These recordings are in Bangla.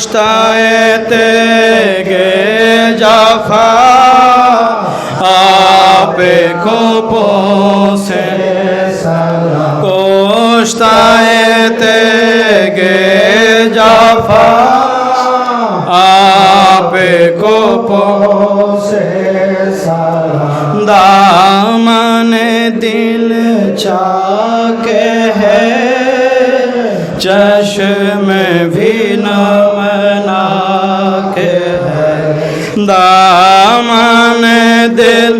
পুস্তায়েতে গে জাফা আপে কোপন دامان دل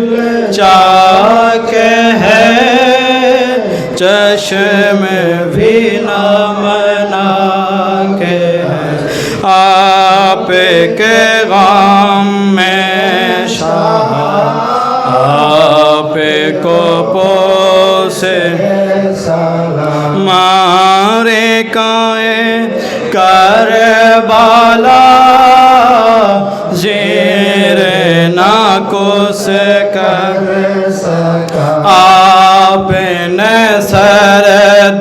چاک ہے، چشم بھی نامنا کے ہے۔ آپ کے غام میں شاہ، آپ کو پوسے مارے کائے کربالہ کو سے کر سکا آپ نے سر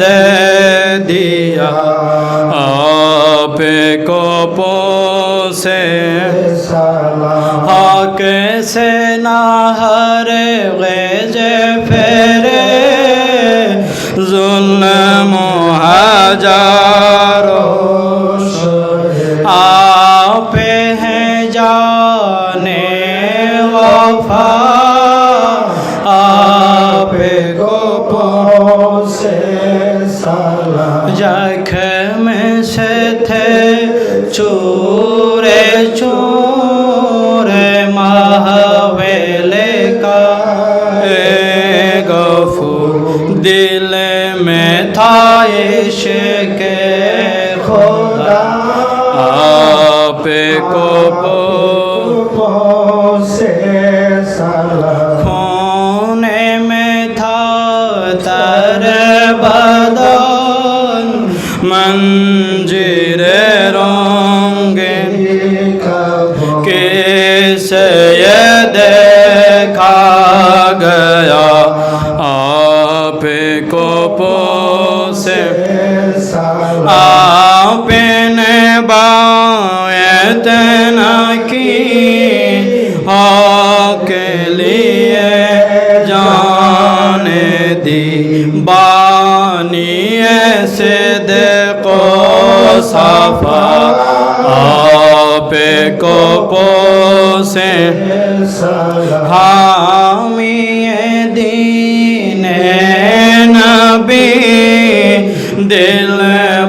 دے دیا، آپ کو پوسے، حق سے نہ ہر غیج پھیرے ظلم و حجارو آپ ہیں جار زخم سے تھے چورے چور مہویلے کا اے گفور دل میں تھا عشق মঞ্জিরে রঙ্গে কে সে দেখা গয়া। আপে কোপো সে আপে নে বায়তে নাকি হকে লিয়ে জানে দি বানিয়ে সে साफा आप को पोसे हामी दीन नबी दिल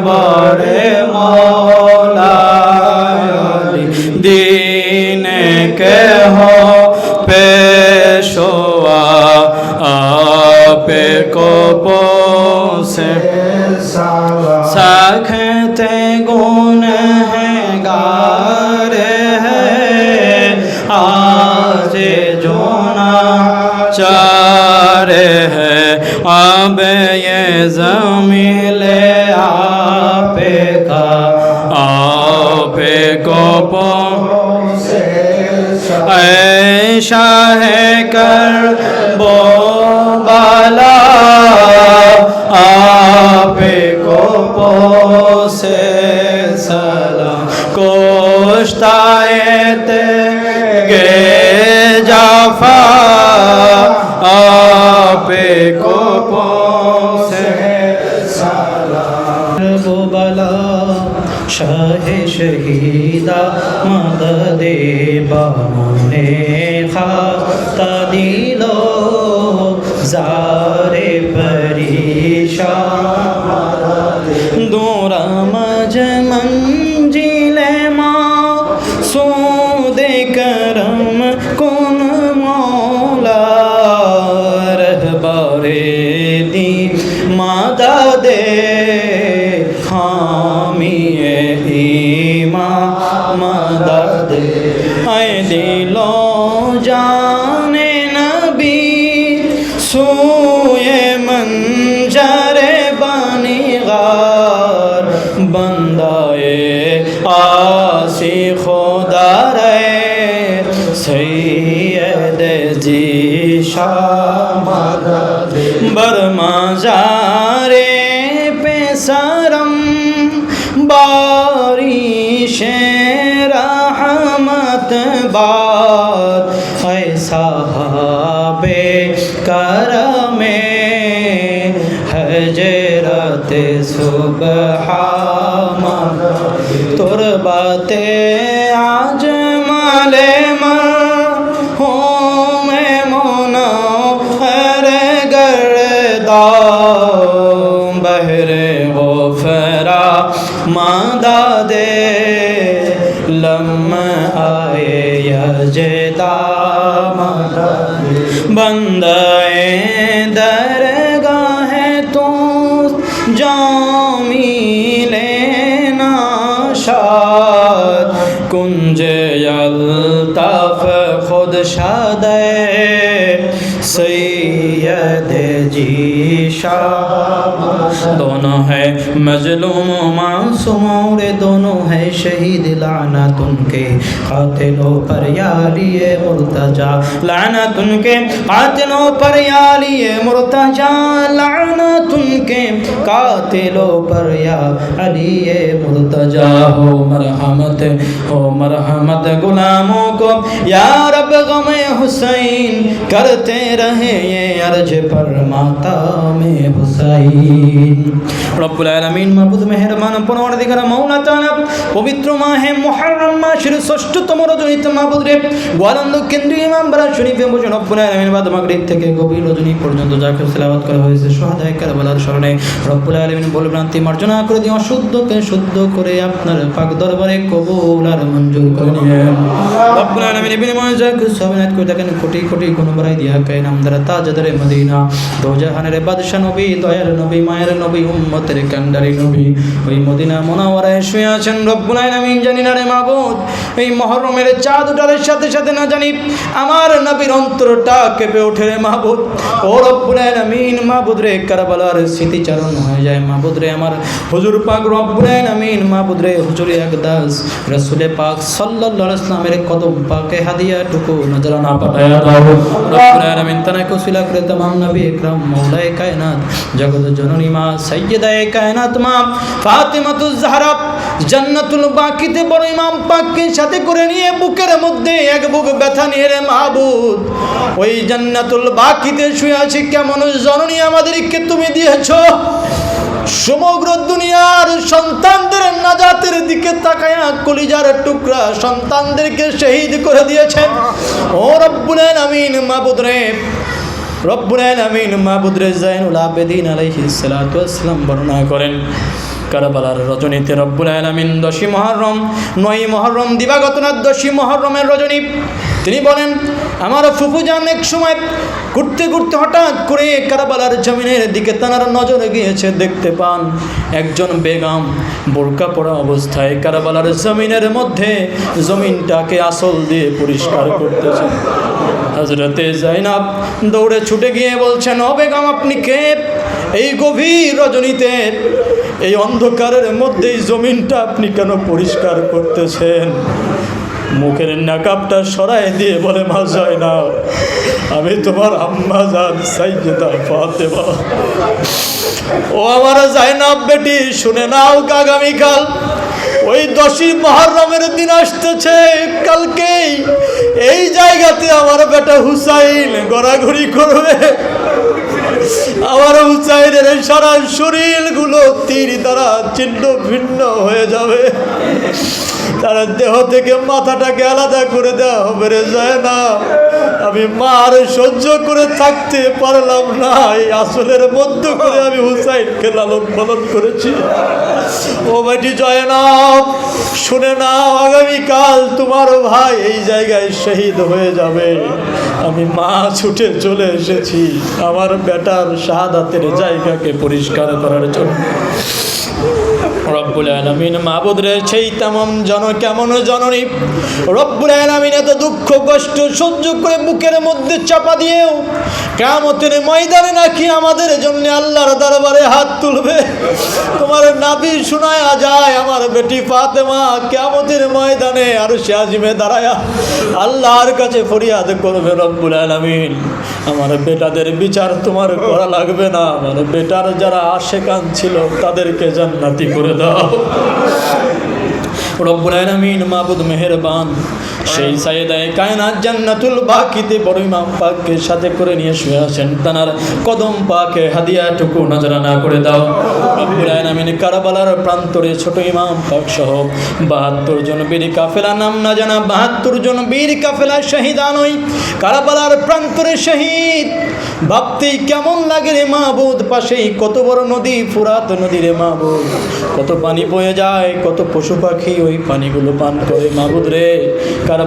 बड़े मौला दीन के हो पेशवा आप को पोसे सखते زمین آپ کا آپ کو پو ایشا ہے کر، بو بالا آپ کو پو سے سلام۔ کوشتا ہے تیرے आपे को पोसे वो बला शाह शहीदा मददे बाने खाता दिलो जारे परीशान दूरा ہے دلوں جان نبی، سوئے منجر بانی غار، بندائے آسی خدا رے، سید جی شاہ برما جا सुबह তোর বাতে আজ মালে মা হো মে মনো হরে গরদা বহরে ও ফরা মাদা দে লম আয়ে यजदा मादा बंदाए সাদা زید جی شاہ دونوں ہے مظلوم و معصوم، اور دونوں ہے شہید۔ لعنت ان کے قاتلوں پر یاری مرتجا۔ لعنت ان کے قاتلوں پر یاری مرتجا۔ لعنت ان کے قاتلوں پر یا علی مرتجا۔ ہو مرحمت ہو مرحمت، غلاموں کو یا رب غم حسین کرتے رہے یہ রোজ পর শুদ্ধ করে আপনার পাক দরবারে কবুল আর মঞ্জুর করে নিয়েন কোটি কোটি গুণবরাই দিয়া কায়নাম দ্বারা তাজাদারে মদিনা দো জাহানের বাদশা নবী দয়ার নবী, মায়ের নবী, উম্মতের কান্ডারি নবী। ওই মদিনা মোনাওয়ারায় শুয়ে আছেন জানি না রে এই মহরমের চাঁদ উঠার সাথে সাথে না জানি আমার নবীর অন্তরটা কেঁপে ওঠে রে মাহবুদ ও মাহবুদ রে কারবালার স্মৃতিচারণ হয়ে যায়। মাহবুদ রে আমার হুজুর পাক মাহবুদ রে হুজুর রাসূলে পাক সাল্লাল্লাহু পাকে হাদিয়া টুকু নজরানা পাঠায়া। দাও রব্বুল আলামিন তানা কুসিলা করে মহান নবী একরাম মৌলায় কায়নাত জগত জননী মা সৈয়দায় কায়নাত মা, ফাতেমাতুজ জাহরা, জান্নাতুল বাকিতে বড় ইমাম পাককে সাথে করে নিয়ে বুকের মধ্যে এক বুক ব্যথা নিয়ে রে মাহবুদ ওই জান্নাতুল বাকিতে শুয়ে আছে, কেমন জননী আমাদেরকে তুমি দিয়েছ? সমগ্র দুনিয়ার সন্তানদের নাজাতের দিকে তাকায়া কলিজার টুকরা সন্তানদেরকে শহীদ করে দিয়েছেন। ও রব্বুল আমিন মাবুদ রে বর্ণনা করেন, কারবালার রজনীতে দশী নয় দশী তিনি বলেন, আমার ফুফু যান এক সময় ঘুরতে ঘুরতে হঠাৎ করে কারবালার জমিনের দিকে তার নজরে গিয়েছে, দেখতে পান একজন বেগম বোরকা পড়া অবস্থায় কারাবালার জমিনের মধ্যে জমিনটাকে আসল দিয়ে পরিষ্কার করতেছে। হজরতে জাইনাব দৌড়ে ছুটে গিয়ে বলছেন ও বেগম আপনি কে? এই গভীর রজনীতে, এই অন্ধকারের মধ্যে এই জমিনটা আপনি কেন পরিষ্কার করতেছেন? মুখের নাকাবটা সরাই দিয়ে বলে, মা যায় না আমি তোমার আম্মা জান সাইয়েদা ফাতেমা। ও আমার জাইনাব বেটি, শুনে নাও আগামীকাল ওই দশই মহরমের দিন আসতেছে কালকেই। এই জায়গাতে আমার বেটা হুসাইন গড়াগড়ি করবে। হুসাইনের সারা শরীরগুলো তীর দ্বারা ছিন্ন ভিন্ন হয়ে যাবে। তার দেহ থেকে মাথাটাকে আলাদা করে দেওয়া হবে রে যায় না আমি মার সহ্য করে থাকতে পারলাম না, এই আসলের মধ্য করে আমি হুসাইনকে লালন পালন করেছি। ও বেটি জয় নাও শুনে নাও, আগামীকাল তোমারও ভাই এই জায়গায় শহীদ হয়ে যাবে। আমি মা ছুটে চলে এসেছি, আমার বেটার শাহাদাতের জায়গাকে পরিষ্কার করার জন্য। রব্বুল আলমিন মাহবুদ রে, সেই তেমন জন কেমন জননী? রব্বুল আলমিন এত দুঃখ, কষ্ট, সহ্য করে বুকের মধ্যে চাপা দিয়েও কেমতের ময়দানে নাকি আমাদের জন্য আল্লাহর দরবারে হাত তুলবে? তোমার নাবি শোনায় যায় আমার বেটি ফাতেমা কেমতের ময়দানে আর সে আজিমে দাঁড়ায়া আল্লাহর কাছে ফরিয়াদ করবে রব্বুল আলমিন। আমার বেটাদের বিচার তোমার করা লাগবে না, আমার বেটার যারা আশেকান ছিল তাদেরকে জান্নাতি করে দাও বড় সাথে করে নিয়ে শুয়ে তানার কদম পাকে হাদিয়াটুকু নজরানা করে দাও। প্রান্তরে ছোট ইমাম পাক সহ বাহাত্তর জন বীর কাফেলা, নাম না জানা বাহাত্তর জন বীর কাফেলা শহীদানই কারবালার প্রান্তরে শহীদ। ভাবতেই কেমন লাগে রে মাহবুদ পাশেই কত বড় নদী, ফুরাত নদী রে মাহবুদ কত পানি বয়ে যায়, কত পশু পাখি ওই পানিগুলো পান করে মাবুদ রে কার